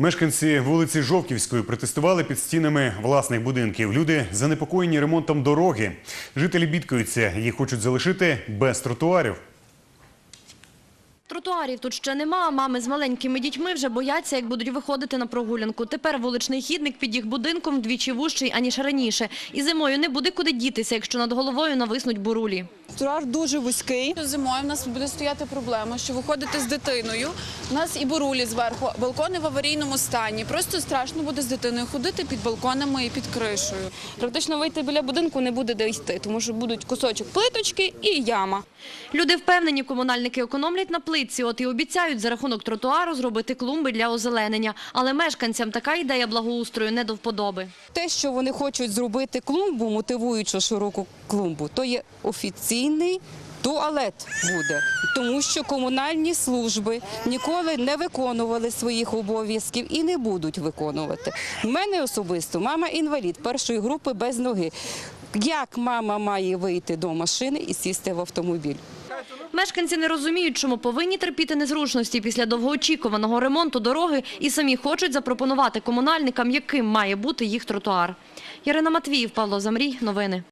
Мешканці вулиці Жовківської протестували під стінами власних будинків. Люди занепокоєні ремонтом дороги. Жителі бідкаються, їх хочуть залишити без тротуарів. Тротуарів тут ще нема, мами з маленькими дітьми вже бояться, як будуть виходити на прогулянку. Тепер вуличний хідник під їх будинком вдвічі вужчий, аніж раніше. І зимою не буде куди дітися, якщо над головою нависнуть бурулі. Тротуар дуже вузький. Зимою в нас буде стояти проблема, що виходити з дитиною. У нас і бурулі зверху, балкони в аварійному стані. Просто страшно буде з дитиною ходити під балконами і під кришею. Практично вийти біля будинку не буде де йти, тому що будуть кусочок плиточки і яма. Люди впевнені, комунальники економлять на плитці, от і обіцяють за рахунок тротуару зробити клумби для озеленення. Але мешканцям така ідея благоустрою не до вподоби. Те, що вони хочуть зробити клумбу, мотивуючи широку клумбу, то є офіційний туалет буде, тому що комунальні служби ніколи не виконували своїх обов'язків і не будуть виконувати. У мене особисто мама інвалід першої групи без ноги. Як мама має вийти до машини і сісти в автомобіль? Мешканці не розуміють, чому повинні терпіти незручності після довгоочікуваного ремонту дороги і самі хочуть запропонувати комунальникам, яким має бути їх тротуар. Ярина Матвіїв, Павло Замрій. Новини.